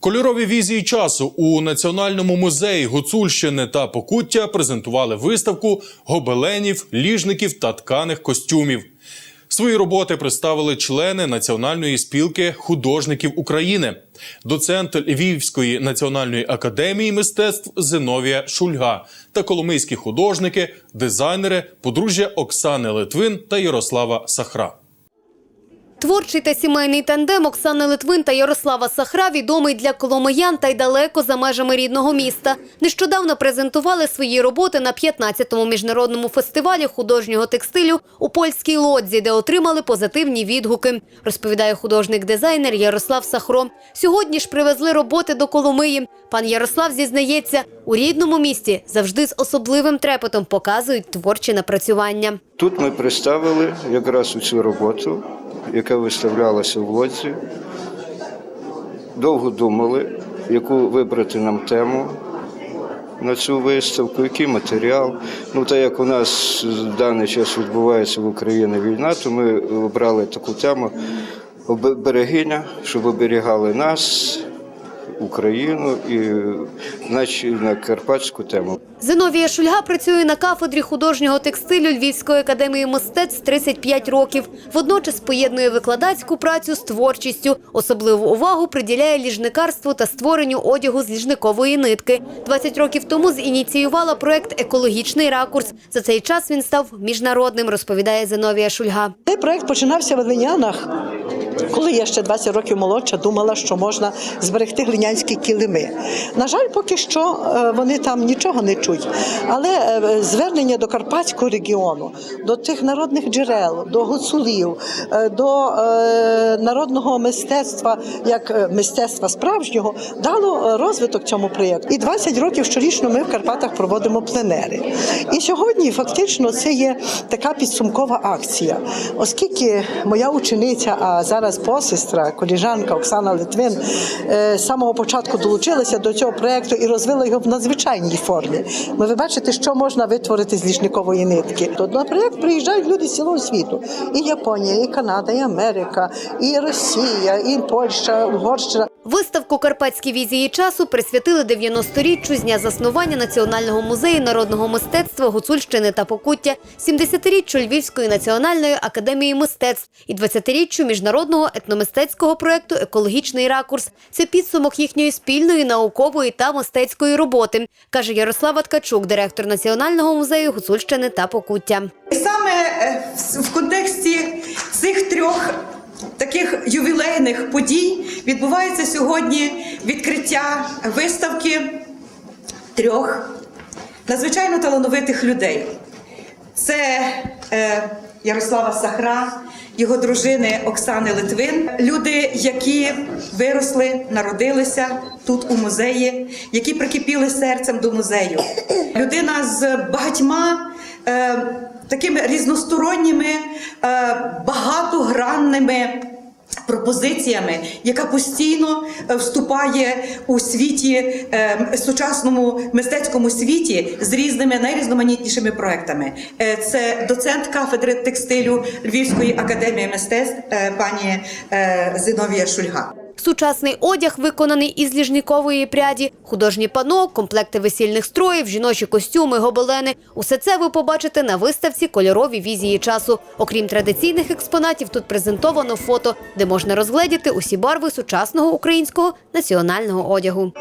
Кольорові візії часу у Національному музеї Гуцульщини та Покуття презентували виставку гобеленів, ліжників та тканих костюмів. Свої роботи представили члени Національної спілки художників України, доцент Львівської національної академії мистецтв Зиновія Шульга та коломийські художники, дизайнери, подружжя Оксани Литвин та Ярослава Сахра. Творчий та сімейний тандем Оксани Литвин та Ярослава Сахра відомий для коломиян та й далеко за межами рідного міста. Нещодавно презентували свої роботи на 15-му міжнародному фестивалі художнього текстилю у польській лодзі, де отримали позитивні відгуки, розповідає художник-дизайнер Ярослав Сахро. Сьогодні ж привезли роботи до Коломиї. Пан Ярослав зізнається, у рідному місті завжди з особливим трепетом показують творчі напрацювання. Тут ми представили якраз цю роботу, яка виставлялася в лодзі. Довго думали, яку вибрати нам тему на цю виставку, який матеріал. Ну, так як у нас в даний час відбувається в Україні війна, то ми обрали таку тему берегиня, щоб оберігали нас, Україну і наче на карпатську тему. Зиновія Шульга працює на кафедрі художнього текстилю Львівської академії мистецтв 35 років. Водночас поєднує викладацьку працю з творчістю. Особливу увагу приділяє ліжникарству та створенню одягу з ліжникової нитки. 20 років тому зініціювала проект Екологічний ракурс. За цей час він став міжнародним, розповідає Зиновія Шульга. Цей проект починався в глинянах. Коли я ще 20 років молодша, думала, що можна зберегти глинянські килими. На жаль, поки що е, вони там нічого не чують. Але е, звернення до Карпатського регіону, до тих народних джерел, до гуцулів, е, до е, народного мистецтва, як е, мистецтва справжнього, дало е, розвиток цьому проєкту. І 20 років щорічно ми в Карпатах проводимо пленери. І сьогодні фактично це є така підсумкова акція, оскільки моя учениця, а зараз посестра, коліжанка Оксана Литвин е, з самого початку долучилася до цього проєкту і розвила його в надзвичайній формі. Ми ви бачите, що можна витворити з ліжникової нитки. То наприклад, приїжджають люди з цілого світу: і Японія, і Канада, і Америка, і Росія, і Польща, Угорщина. Виставку Карпатські візії часу присвятили 90-річчю з дня заснування Національного музею народного мистецтва Гуцульщини та Покуття, 70-річчю Львівської національної академії мистецтв і 20-річчю міжнародного етномистецького проекту Екологічний ракурс. Це підсумок їхньої спільної наукової та мистецької роботи, каже Ярослава Ткачук, директор Національного музею Гуцульщини та Покуття. Саме е, в контексті цих трьох таких ювілейних подій відбувається сьогодні відкриття виставки трьох надзвичайно талановитих людей. Це е, Ярослава Сахра, його дружини Оксани Литвин. Люди, які виросли, народилися тут у музеї, які прикипіли серцем до музею. Людина з багатьма е, такими різносторонніми, е, багатогранними пропозиціями, яка постійно е, вступає у світі е, сучасному мистецькому світі з різними найрізноманітнішими проектами. Е, Це доцент кафедри текстилю Львівської академії мистецтв пані Зиновія Шульга. Сучасний одяг виконаний із ліжникової пряді, художні пано, комплекти весільних строїв, жіночі костюми, гобелени. Усе це ви побачите на виставці Кольорові візії часу. Окрім традиційних експонатів, тут презентовано фото, де можна розгледіти усі барви сучасного українського національного одягу.